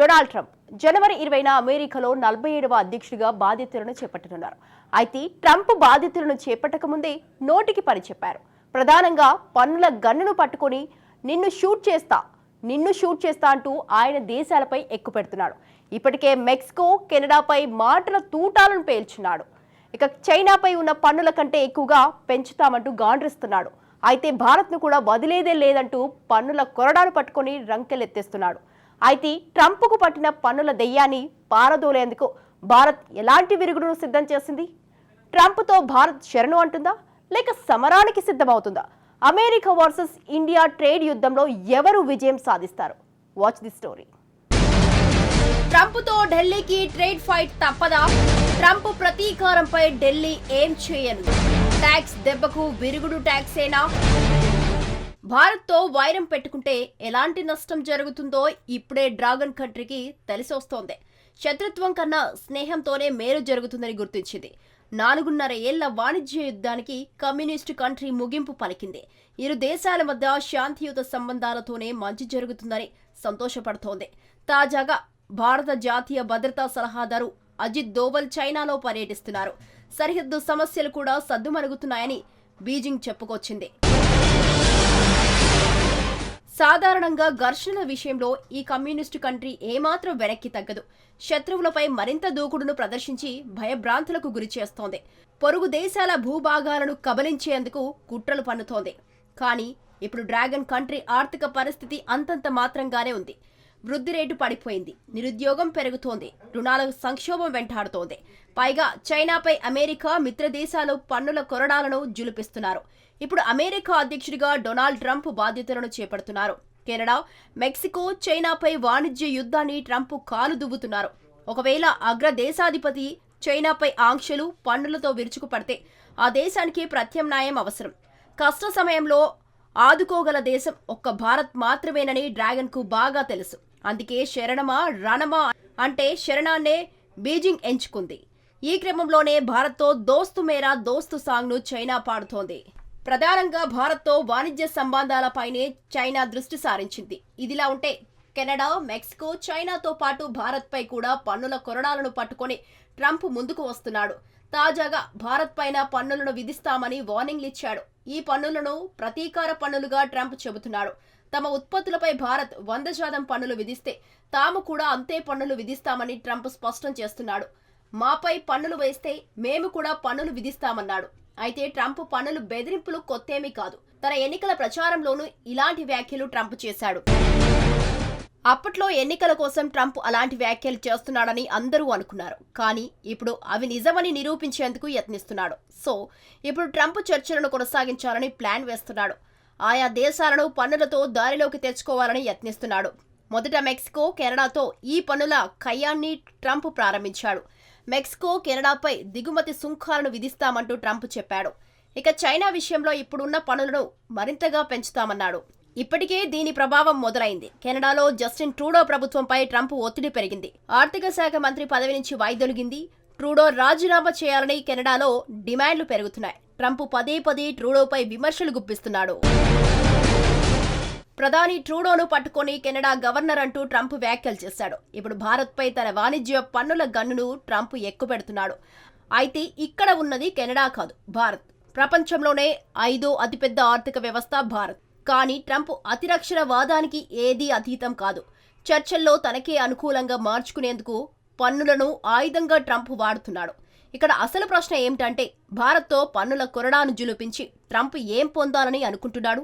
Donald Trump జనవరి ఇరవైన అమెరికాలో నలభై ఏడవ అధ్యక్షుడిగా బాధ్యతలను చేపట్టనున్నారు. అయితే ట్రంప్ బాధ్యతలను చేపట్టక ముందే నోటికి పని చెప్పారు. ప్రధానంగా పన్నుల గన్నును పట్టుకొని నిన్ను షూట్ చేస్తా నిన్ను షూట్ చేస్తా అంటూ ఆయన దేశాలపై ఎక్కుపెడుతున్నాడు. ఇప్పటికే మెక్సికో కెనడాపై మాటల తూటాలను పేల్చున్నాడు. ఇక చైనాపై ఉన్న పన్నుల కంటే ఎక్కువగా పెంచుతామంటూ గాండ్రిస్తున్నాడు. అయితే భారత్ను కూడా వదిలేదే లేదంటూ పన్నుల కొరడాను పట్టుకొని రంకెలెత్తేస్తున్నాడు. అయితే ట్రంప్కు పట్టిన పన్నుల దెయ్యాన్ని పారదోలేందుకు భారత్ ఎలాంటి విరుగుడును సిద్ధం చేసింది? ట్రంప్తో భారత్ శరణు అంటుందా? లేక సమరానికి సిద్ధమవుతుందా? అమెరికా వర్సెస్ ఇండియా ట్రేడ్ యుద్ధంలో ఎవరు విజయం సాధిస్తారు? వాచ్ ది స్టోరీ ట్రంప్తో ఢిల్లీకి ట్రేడ్ ఫైట్ తప్పదా? ట్రంప్ ప్రతీకారంపై ఢిల్లీ ఏం చేయను? ట్యాక్స్ దెబ్బకు విరుగుడు ట్యాక్సేనా? భారత్తో వైరం పెట్టుకుంటే ఎలాంటి నష్టం జరుగుతుందో ఇప్పుడే డ్రాగన్ కంట్రీకి తెలిసొస్తోంది శత్రుత్వం కన్నా స్నేహంతోనే మేలు జరుగుతుందని గుర్తించింది. నాలుగున్నర ఏళ్ళ వాణిజ్య యుద్ధానికి కమ్యూనిస్టు కంట్రీ ముగింపు పలికింది. ఇరు దేశాల మధ్య శాంతియుత సంబంధాలతోనే మంచి జరుగుతుందని సంతోషపడుతోంది. తాజాగా భారత జాతీయ భద్రతా సలహాదారు అజిత్ దోవల్ చైనాలో పర్యటిస్తున్నారు. సరిహద్దు సమస్యలు కూడా సద్దుమరుగుతున్నాయని బీజింగ్ చెప్పుకొచ్చింది. సాధారణంగా ఘర్షణల విషయంలో ఈ కమ్యూనిస్టు కంట్రీ ఏమాత్రం వెనక్కి తగ్గదు. శత్రువులపై మరింత దూకుడును ప్రదర్శించి భయభ్రాంతులకు గురి చేస్తోంది. పొరుగు దేశాల భూభాగాలను కబలించేందుకు కుట్రలు పన్నుతోంది. కానీ ఇప్పుడు డ్రాగన్ కంట్రీ ఆర్థిక పరిస్థితి అంతంత మాత్రంగానే ఉంది. వృద్ధి రేటు పడిపోయింది. నిరుద్యోగం పెరుగుతోంది. రుణాల సంక్షోభం వెంటాడుతోంది. పైగా చైనాపై అమెరికా మిత్ర దేశాలు పన్నుల కొరడాలను జులిపిస్తున్నారు. ఇప్పుడు అమెరికా అధ్యక్షుడిగా డొనాల్డ్ ట్రంప్ బాధ్యతలను చేపడుతున్నారు. కెనడా మెక్సికో చైనాపై వాణిజ్య యుద్ధాన్ని ట్రంప్ కాలు దువ్వుతున్నారు. ఒకవేళ అగ్రదేశాధిపతి చైనాపై ఆంక్షలు పన్నులతో విరుచుకుపడితే ఆ దేశానికి ప్రత్యామ్నాయం అవసరం. కష్ట సమయంలో ఆదుకోగల దేశం ఒక్క భారత్ మాత్రమేనని డ్రాగన్కు బాగా తెలుసు. అందుకే శరణమా రణమా అంటే శరణాన్నే బీజింగ్ ఎంచుకుంది. ఈ క్రమంలోనే భారత్తో దోస్తు మేరా దోస్తు సాంగ్ను చైనా పాడుతోంది. ప్రధానంగా భారత్తో వాణిజ్య సంబంధాలపైనే చైనా దృష్టి సారించింది. ఇదిలా ఉంటే కెనడా మెక్సికో చైనాతో పాటు భారత్పై కూడా పన్నుల కొరడాలను పట్టుకొని ట్రంప్ ముందుకు వస్తున్నాడు. తాజాగా భారత్ పైన పన్నులను విధిస్తామని వార్నింగ్లు ఇచ్చాడు. ఈ పన్నులను ప్రతీకార పన్నులుగా ట్రంప్ చెబుతున్నాడు. తమ ఉత్పత్తులపై భారత్ వంద శాతం పన్నులు విధిస్తే తాము కూడా అంతే పన్నులు విధిస్తామని ట్రంప్ స్పష్టం చేస్తున్నాడు. మాపై పన్నులు వేస్తే మేము కూడా పన్నులు విధిస్తామన్నాడు. అయితే ట్రంప్ పనులు బెదిరింపులు కొత్తేమీ కాదు. తన ఎన్నికల ప్రచారంలోనూ ఇలాంటి వ్యాఖ్యలు ట్రంప్ చేశాడు. అప్పట్లో ఎన్నికల కోసం ట్రంప్ అలాంటి వ్యాఖ్యలు చేస్తున్నాడని అందరూ అనుకున్నారు. కానీ ఇప్పుడు అవి నిజమని నిరూపించేందుకు యత్నిస్తున్నాడు. సో ఇప్పుడు ట్రంప్ చర్చలను కొనసాగించాలని ప్లాన్ వేస్తున్నాడు. ఆయా దేశాలను పన్నులతో దారిలోకి తెచ్చుకోవాలని యత్నిస్తున్నాడు. మొదట మెక్సికో కెనడాతో ఈ పనుల కయ్యాన్ని ట్రంప్ ప్రారంభించాడు. మెక్సికో కెనడాపై దిగుమతి సుంకాలను విధిస్తామంటూ ట్రంప్ చెప్పాడు. ఇక చైనా విషయంలో ఇప్పుడున్న పనులను మరింతగా పెంచుతామన్నాడు. ఇప్పటికే దీని ప్రభావం మొదలైంది. కెనడాలో జస్టిన్ ట్రూడో ప్రభుత్వంపై ట్రంప్ ఒత్తిడి పెరిగింది. ఆర్థిక శాఖ మంత్రి పదవి నుంచి వాయిదొలిగింది. ట్రూడో రాజీనామా చేయాలని కెనడాలో డిమాండ్లు పెరుగుతున్నాయి. ట్రంప్ పదే పదే ట్రూడోపై విమర్శలు గుప్పిస్తున్నాడు. ప్రధాని ట్రూడోను పట్టుకొని కెనడా గవర్నర్ అంటూ ట్రంప్ వ్యాఖ్యలు చేశాడు. ఇప్పుడు భారత్పై తన వాణిజ్య పన్నుల గన్నును ట్రంప్ ఎక్కుపెడుతున్నాడు. అయితే ఇక్కడ ఉన్నది కెనడా కాదు భారత్. ప్రపంచంలోనే ఐదో అతిపెద్ద ఆర్థిక వ్యవస్థ భారత్. కానీ ట్రంప్ అతిరక్షణ వాదానికి ఏదీ అతీతం కాదు. చర్చల్లో తనకే అనుకూలంగా మార్చుకునేందుకు పన్నులను ఆయుధంగా ట్రంప్ వాడుతున్నాడు. ఇక్కడ అసలు ప్రశ్న ఏమిటంటే భారత్తో పన్నుల కొరడాను జులుపించి ట్రంప్ ఏం పొందాలని అనుకుంటున్నాడు?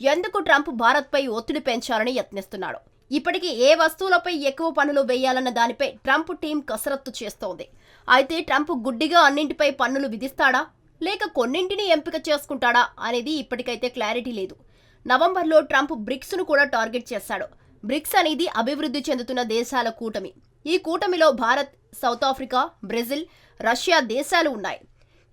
ఎందుకు ట్రంప్ భారత్పై ఒత్తిడి పెంచాలని యత్నిస్తున్నాడు? ఇప్పటికీ ఏ వస్తువులపై ఎక్కువ పన్నులు వేయాలన్న దానిపై ట్రంప్ టీం కసరత్తు చేస్తోంది. అయితే ట్రంప్ గుడ్డిగా అన్నింటిపై పన్నులు విధిస్తాడా? లేక కొన్నింటిని ఎంపిక చేసుకుంటాడా అనేది ఇప్పటికైతే క్లారిటీ లేదు. నవంబర్లో ట్రంప్ బ్రిక్స్ను కూడా టార్గెట్ చేశాడు. బ్రిక్స్ అనేది అభివృద్ధి చెందుతున్న దేశాల కూటమి. ఈ కూటమిలో Bharat South Africa Brazil Russia దేశాలు ఉన్నాయి.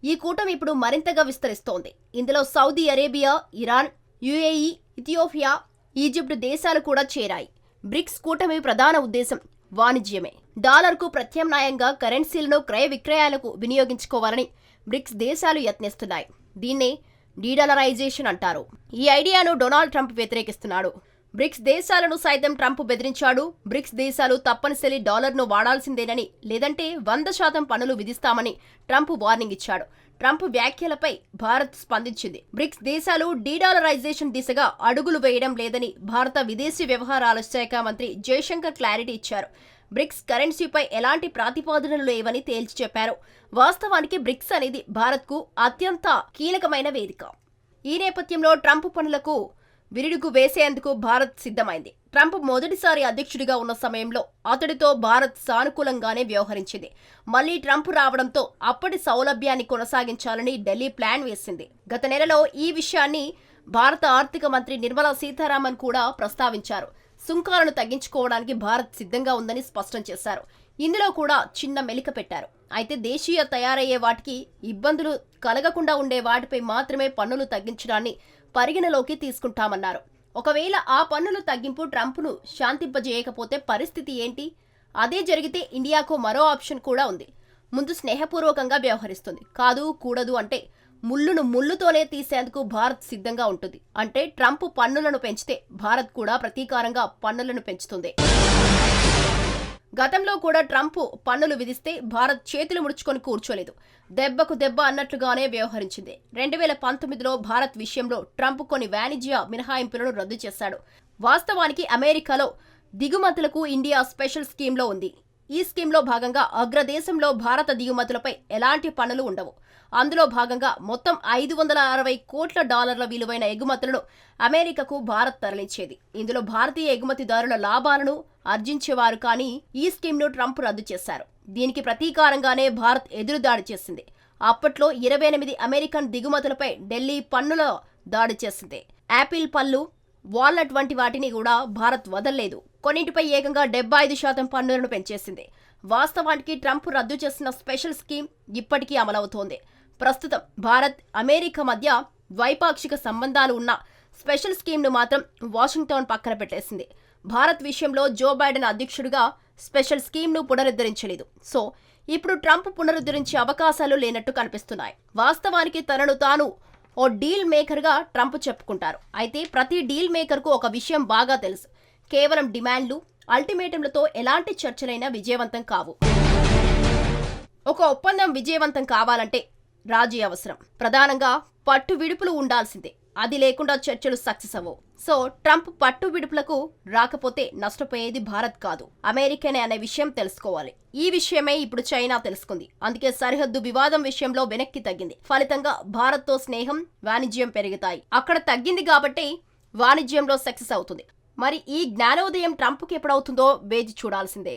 ఈ కూటమి ఇప్పుడు మరింతగా విస్తరిస్తోంది. ఇందులో Saudi Arabia Iran UAE Ethiopia Egypt దేశాలు కూడా చేరాయి. బ్రిక్స్ కూటమి ప్రధాన ఉద్దేశం వాణిజ్యమే. డాలర్కు ప్రత్యామ్నాయంగా కరెన్సీలను క్రయ విక్రయాలకు వినియోగించుకోవాలని బ్రిక్స్ దేశాలు యత్నిస్తున్నాయి. దీన్నే డీడాలరైజేషన్ అంటారు. ఈ ఐడియాను డొనాల్డ్ ట్రంప్ వ్యతిరేకిస్తున్నాడు. బ్రిక్స్ దేశాలను సైతం ట్రంప్ బెదిరించాడు. బ్రిక్స్ దేశాలు తప్పనిసరి డాలర్ను వాడాల్సిందేనని లేదంటే వంద శాతం పన్నులు విధిస్తామని ట్రంప్ వార్నింగ్ ఇచ్చాడు. ట్రంప్ వ్యాఖ్యలపై భారత్ స్పందించింది. బ్రిక్స్ దేశాలు డీడాలరైజేషన్ దిశగా అడుగులు వేయడం లేదని భారత విదేశీ వ్యవహారాల శాఖ మంత్రి జయశంకర్ క్లారిటీ ఇచ్చారు. బ్రిక్స్ కరెన్సీపై ఎలాంటి ప్రతిపాదనలు లేవని తేల్చి చెప్పారు. వాస్తవానికి బ్రిక్స్ అనేది భారత్కు అత్యంత కీలకమైన వేదిక. ఈ నేపథ్యంలో ట్రంప్ పనులకు విరుడుకు వేసేందుకు భారత్ సిద్ధమైంది. ట్రంప్ మొదటిసారి అధ్యక్షుడిగా ఉన్న సమయంలో అతడితో భారత్ సానుకూలంగానే వ్యవహరించింది. మళ్ళీ ట్రంప్ రావడంతో అప్పటి సౌలభ్యాన్ని కొనసాగించాలని ఢిల్లీ ప్లాన్ వేసింది. గత నెలలో ఈ విషయాన్ని భారత ఆర్థిక మంత్రి నిర్మలా సీతారామన్ కూడా ప్రస్తావించారు. సుంకాలను తగ్గించుకోవడానికి భారత్ సిద్ధంగా ఉందని స్పష్టం చేశారు. ఇందులో కూడా చిన్న మెలిక పెట్టారు. అయితే దేశీయ తయారయ్యే వాటికి ఇబ్బందులు కలగకుండా ఉండే వాటిపై మాత్రమే పన్నులు తగ్గించడాన్ని పరిగణలోకి తీసుకుంటామన్నారు. ఒకవేళ ఆ పన్నుల తగ్గింపు ట్రంప్ను శాంతింపజేయకపోతే పరిస్థితి ఏంటి? అదే జరిగితే ఇండియాకు మరో ఆప్షన్ కూడా ఉంది. ముందు స్నేహపూర్వకంగా వ్యవహరిస్తుంది. కాదు కూడదు అంటే ముళ్ళును ముళ్ళుతోనే తీసేందుకు భారత్ సిద్ధంగా ఉంటుంది. అంటే ట్రంప్ పన్నులను పెంచితే భారత్ కూడా ప్రతీకారంగా పన్నులను పెంచుతుంది. గతంలో కూడా ట్రంప్ పన్నులు విధిస్తే భారత్ చేతులు ముడుచుకొని కూర్చోలేదు. దెబ్బకు దెబ్బ అన్నట్లుగానే వ్యవహరించింది. రెండు వేల పంతొమ్మిదిలో భారత్ విషయంలో ట్రంప్ కొన్ని వాణిజ్య మినహాయింపులను రద్దు చేశాడు. వాస్తవానికి అమెరికాలో దిగుమతులకు ఇండియా స్పెషల్ స్కీమ్లో ఉంది. ఈ స్కీమ్లో భాగంగా అగ్రదేశంలో భారత దిగుమతులపై ఎలాంటి పన్నులు ఉండవు. అందులో భాగంగా మొత్తం ఐదు వందల అరవై కోట్ల డాలర్ల విలువైన ఎగుమతులను అమెరికాకు భారత్ తరలించేది. ఇందులో భారతీయ ఎగుమతిదారుల లాభాలను ఆర్జించేవారు కానీ ఈ స్కీమ్ను ట్రంప్ రద్దు చేశారు. దీనికి ప్రతీకారంగానే భారత్ ఎదురుదాడి చేసింది. అప్పట్లో ఇరవై ఎనిమిది అమెరికన్ దిగుమతులపై ఢిల్లీ పన్నుల దాడి చేసింది. యాపిల్ పళ్ళు వాల్నట్ వంటి వాటిని కూడా భారత్ వదల్లేదు. కొన్నింటిపై ఏకంగా డెబ్బై ఐదు శాతం పన్నులను పెంచేసింది. వాస్తవానికి ట్రంప్ రద్దు చేసిన స్పెషల్ స్కీమ్ ఇప్పటికీ అమలవుతోంది. ప్రస్తుతం భారత్ అమెరికా మధ్య ద్వైపాక్షిక సంబంధాలు ఉన్న స్పెషల్ స్కీమ్ను మాత్రం వాషింగ్టన్ పక్కన పెట్టేసింది. భారత్ విషయంలో జో బైడెన్ అధ్యక్షుడిగా స్పెషల్ స్కీమ్ను పునరుద్ధరించలేదు. సో ఇప్పుడు ట్రంప్ పునరుద్ధరించే అవకాశాలు లేనట్టు కనిపిస్తున్నాయి. వాస్తవానికి తనను తాను ఓ డీల్ మేకర్గా ట్రంప్ చెప్పుకుంటారు. అయితే ప్రతి డీల్ మేకర్కు ఒక విషయం బాగా తెలుసు. కేవలం డిమాండ్లు అల్టిమేటంలతో ఎలాంటి చర్చలైనా విజయవంతం కావు. ఒక ఒప్పందం విజయవంతం కావాలంటే రాజీ అవసరం. ప్రధానంగా పట్టు విడుపులు ఉండాల్సిందే. అది లేకుండా చర్చలు సక్సెస్ అవ్వవు. సో ట్రంప్ పట్టు విడుపులకు రాకపోతే నష్టపోయేది భారత్ కాదు. అమెరికానే అనే విషయం తెలుసుకోవాలి. ఈ విషయమే ఇప్పుడు చైనా తెలుసుకుంది. అందుకే సరిహద్దు వివాదం విషయంలో వెనక్కి తగ్గింది. ఫలితంగా భారత్తో స్నేహం వాణిజ్యం పెరుగుతాయి. అక్కడ తగ్గింది కాబట్టి వాణిజ్యంలో సక్సెస్ అవుతుంది. మరి ఈ జ్ఞానోదయం ట్రంప్కి ఎప్పుడవుతుందో వేచి చూడాల్సిందే.